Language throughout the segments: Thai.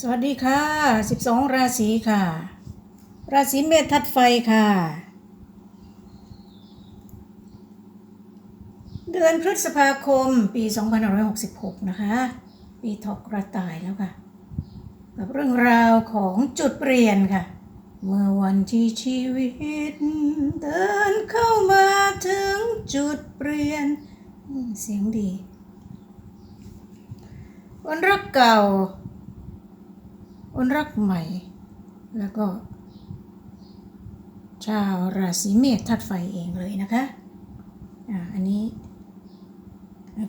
สวัสดีค่ะ 12 ราศีค่ะ ราศีเมษทัดไฟค่ะ เดือนพฤษภาคมปี 2566 นะคะ ปีถกกระต่ายแล้วค่ะ กับเรื่องราวของจุดเปลี่ยนค่ะ เมื่อวันที่ชีวิต เดินเข้ามาถึงจุดเปลี่ยน เสียงดีวันรักเก่า วันรักใหม่ แล้วก็ ชาวราศีเมษทัดไฟเองเลยนะคะอ่าอันนี้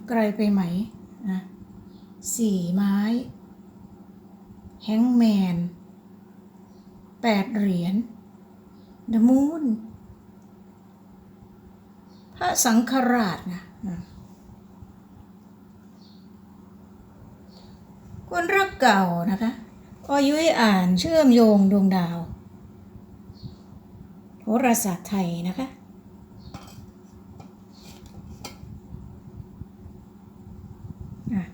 ไกลไปไหมนะสี่ไม้แฮงแมนแปดเหรียญเดมูนพระสังฆราชนะคนรักเก่านะคะ ออยุ้ยอ่านเชื่อมโยงดวงดาวโหราศาสตร์ไทยนะคะ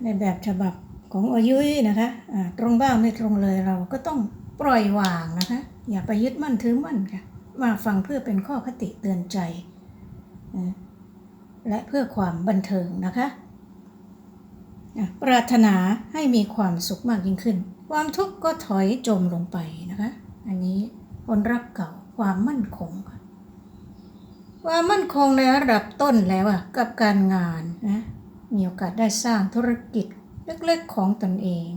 ในแบบฉบับของอายุยนะคะอ่าตรงบ้างไม่ตรงเลยเราก็ต้องปล่อยวางนะคะ อย่าไปยึดมั่นถือมั่นค่ะ มาฟังเพื่อเป็นข้อคติเตือนใจ และเพื่อความบันเทิงนะคะะปรารถนาให้มีความสุขมากยิ่งขึ้น ความทุกข์ก็ถอยจมลงไปนะคะ อันนี้คนรักเก่าความมั่นคงค่ะความมั่นคงในระดับต้นแล้วอะกับการงานนะมีโอกาสได้สร้างธุรกิจเล็กๆของตนเอง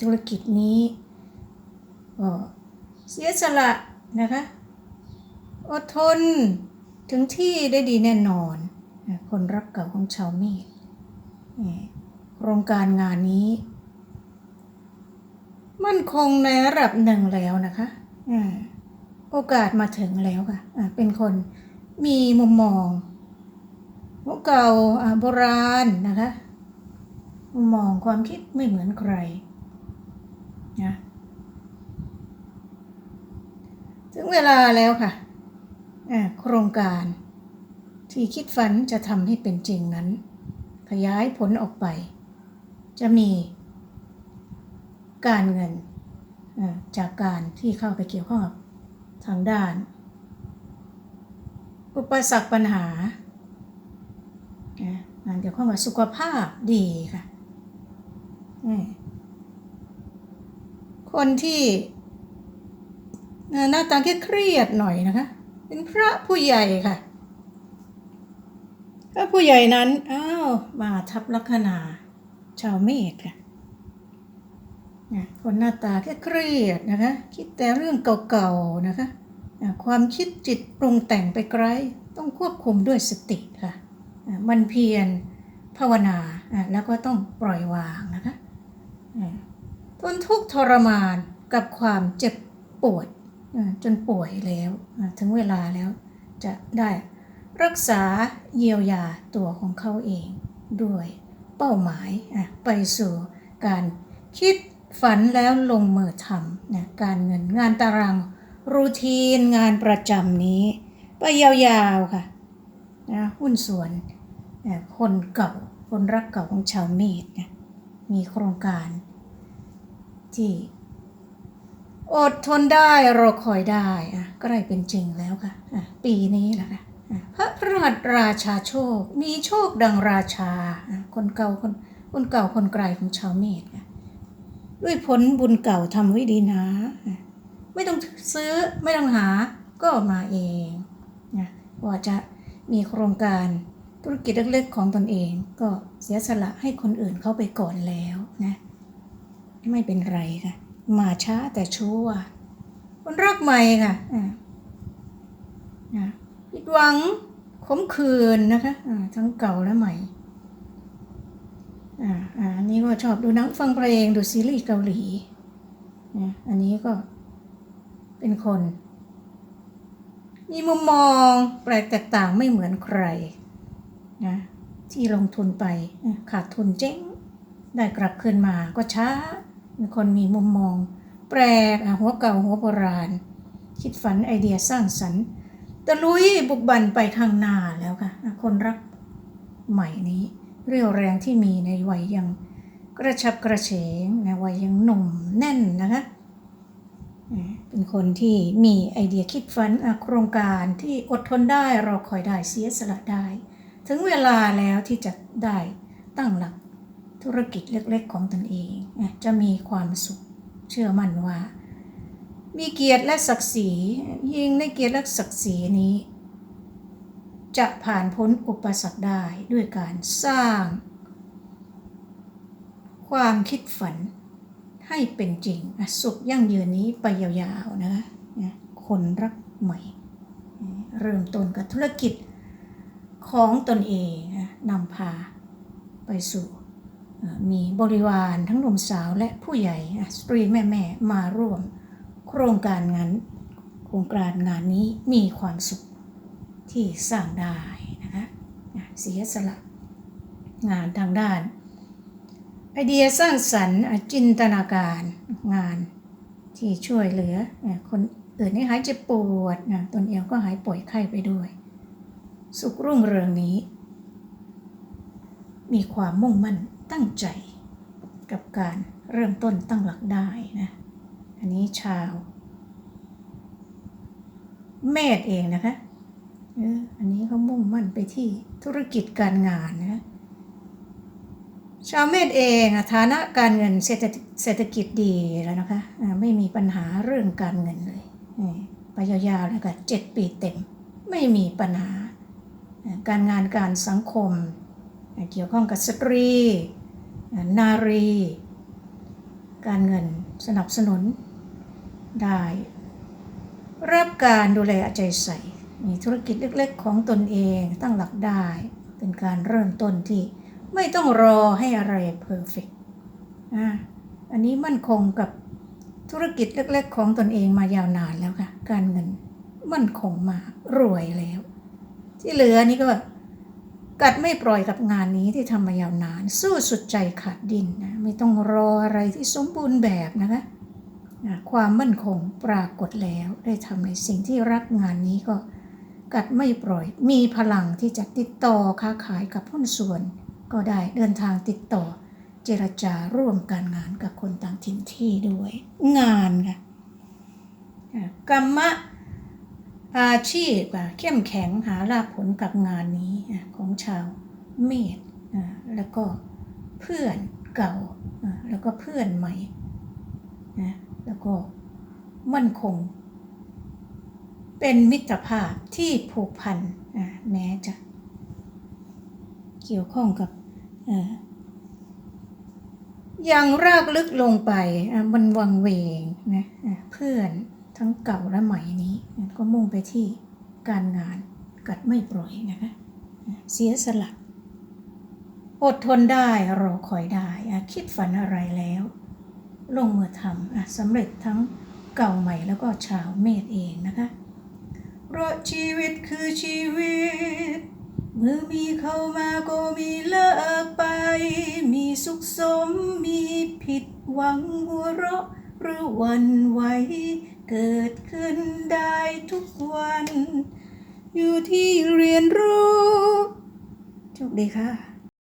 ธุรกิจนี้ก็เสียสละนะคะอดทนถึงที่ได้ดีแน่นอน คนรักเก่าของชาวเมษเนี่ยโครงการงานนี้ มั่นคงในระดับหนึ่งแล้วนะคะอ่าโอกาสมาถึงแล้วค่ะอ่าเป็นคนมีมุมมองหัวเก่าอ่าโบราณนะคะมุมมองความคิดไม่เหมือนใครนะถึงเวลาแล้วค่ะอ่าโครงการ ที่คิดฝันจะทำให้เป็นจริงนั้น ขยายผลออกไป จะมี การเงินจากการที่เข้าไปเกี่ยวข้องกับทางด้าน อุปสรรคปัญหางานเกี่ยวข้องกับสุขภาพดีค่ะคนที่หน้าตาเครียดหน่อยนะคะ เป็นพระผู้ใหญ่ค่ะพระผู้ใหญ่นั้นอ้าวมาทับลัคนาชาวเมษค่ะ นะคนหน้าตาเครียดนะคะ คิดแต่เรื่องเก่าๆนะคะอะความคิดจิตปรุงแต่งไปไกล ต้องควบคุมด้วยสติค่ะอะมันเพียรภาวนาอะแล้วก็ต้องปล่อยวางนะคะอะทนทุกข์ทรมานกับความเจ็บปวดอะจนป่วยแล้วอะถึงเวลาแล้วจะได้รักษาเยียวยาตัวของเขาเองด้วยเป้าหมายไปสู่การคิด ฝันแล้วลงมือทำนะการเงินงานตาราง รูทีนงานประจำนี้ ไปยาวๆค่ะนะหุ้นส่วนนะคนเก่าคนรักเก่าของชาวเมษนะมีโครงการ ที่ อดทนได้รอคอยได้อะใกล้เป็นจริงแล้วค่ะะปีนี้แหละค่ะพระพระหัตราชาโชค มีโชคดังราชา คนเก่าคนคนเก่าคนไกลของชาวเมษค่ะ ด้วยผลบุญเก่าทำไว้ดีนะ ไม่ต้องซื้อไม่ต้องหาก็มาเองนะว่าจะมีโครงการธุรกิจเล็กๆของตนเอง ก็เสียสละให้คนอื่นเข้าไปก่อนแล้วนะ ไม่เป็นไรค่ะ มาช้าแต่ชัวร์คนรักใหม่ค่ะนะผิดหวังขมขื่นนะคะทั้งเก่าและใหม่ อ่าอ่าอันนี้ก็ชอบดูหนังฟังเพลงดูซีรีส์เกาหลีนะอันนี้ก็เป็นคน มีมุมมองแปลกแตกต่างไม่เหมือนใครนะที่ลงทุนไปขาดทุนเจ๊งได้กลับคืนมาก็ช้าเป็นคนมีมุมมอง แปลกหัวเก่าหัวโบราณ คิดฝันไอเดียสร้างสรรค์ตะลุยบุกบันไปข้างหน้าแล้วค่ะ คนรักใหม่นี้ เรี่ยวแรงที่มีในวัยยังกระชับกระเฉงในวัยยังหนุ่มแน่นนะคะเป็นคนที่มีไอเดียคิดฝันโครงการที่อดทนได้รอคอยได้เสียสละได้ ถึงเวลาแล้วที่จะได้ตั้งหลักธุรกิจเล็กๆของตนเอง จะมีความสุขเชื่อมั่นว่า มีเกียรติและศักดิ์ศรียิ่งในเกียรติและศักดิ์ศรีนี้ จะผ่านพ้นอุปสรรคได้ด้วยการสร้าง ความคิดฝันให้เป็นจริง สุขยั่งยืนนี้ไปยาวๆนะคะนะคนรักใหม่ เริ่มต้นกับธุรกิจของตนเองนำพาไปสู่มีบริวารทั้งหนุ่มสาวและผู้ใหญ่สตรีแม่ๆมาร่วม โครงการงานโครงการงานนี้มีความสุข ที่สร้างได้นะคะเสียสละงานทางด้าน ไอเดียสร้างสรรค์จินตนาการงานที่ช่วยเหลือคนอื่นให้หายเจ็บปวดนะตนเองก็หายป่วยไข้ไปด้วย สุขรุ่งเรืองนี้ มีความมุ่งมั่นตั้งใจกับการเริ่มต้นตั้งหลักได้นะอันนี้ชาว เมษเองนะคะ อันนี้เขามุ่งมั่นไปที่ธุรกิจการงานนะชาวเมษเองอะฐานะการเงินเศรษฐกิจดีแล้วนะคะไม่มีปัญหาเรื่องการเงินเลยไปยาวๆแล้วก็เจ็ดปีเต็ม ไม่มีปัญหา การงานการสังคม เกี่ยวข้องกับสตรี นารี การเงินสนับสนุนได้ รับการดูแลเอาใจใส่ มีธุรกิจเล็กๆ ของตนเองตั้งหลักได้ เป็นการเริ่มต้นที่ไม่ต้องรอให้อะไรเพอร์เฟกต์อันนี้มั่นคงกับธุรกิจเล็ก ๆ ของตนเองมายาวนานแล้วค่ะ การเงินมั่นคงมารวยแล้ว ที่เหลือนี่ก็กัดไม่ปล่อยกับงานนี้ที่ทำมายาวนาน สู้สุดใจขาดดินนะไม่ต้องรออะไรที่สมบูรณ์แบบนะคะความมั่นคงปรากฏแล้วได้ทำในสิ่งที่รักงานนี้ก็ กัดไม่ปล่อย มีพลังที่จะติดต่อค้าขายกับหุ้นส่วน ก็ได้เดินทางติดต่อ เจรจาร่วมการงานกับคนต่างถิ่นที่ด้วย งานค่ะกรรมะอาชีพอะเข้มแข็งหาลาภผลกับงานนี้ของชาวเมษแล้วก็เพื่อนเก่าแล้วก็เพื่อนใหม่นะแล้วก็มั่นคง เป็นมิตรภาพที่ผูกพันแม้จะเกี่ยวข้องกับเอ่อยังรากลึกลงไปมันวังเวงนะเพื่อนทั้งเก่าและใหม่นี้ ก็มุ่งไปที่การงานกัดไม่ปล่อยนะคะเสียสละอดทนได้รอคอยได้คิดฝันอะไรแล้ว ลงมือทำสำเร็จทั้งเก่าใหม่แล้วก็ชาวเมษเองนะคะ เพราะชีวิตคือชีวิต เมื่อมีเข้ามาก็มีเลิกไป มีสุขสมมีผิดหวังหัวเราะหรือวันไหวเกิดขึ้นได้ทุกวัน อยู่ที่เรียนรู้โชคดีค่ะ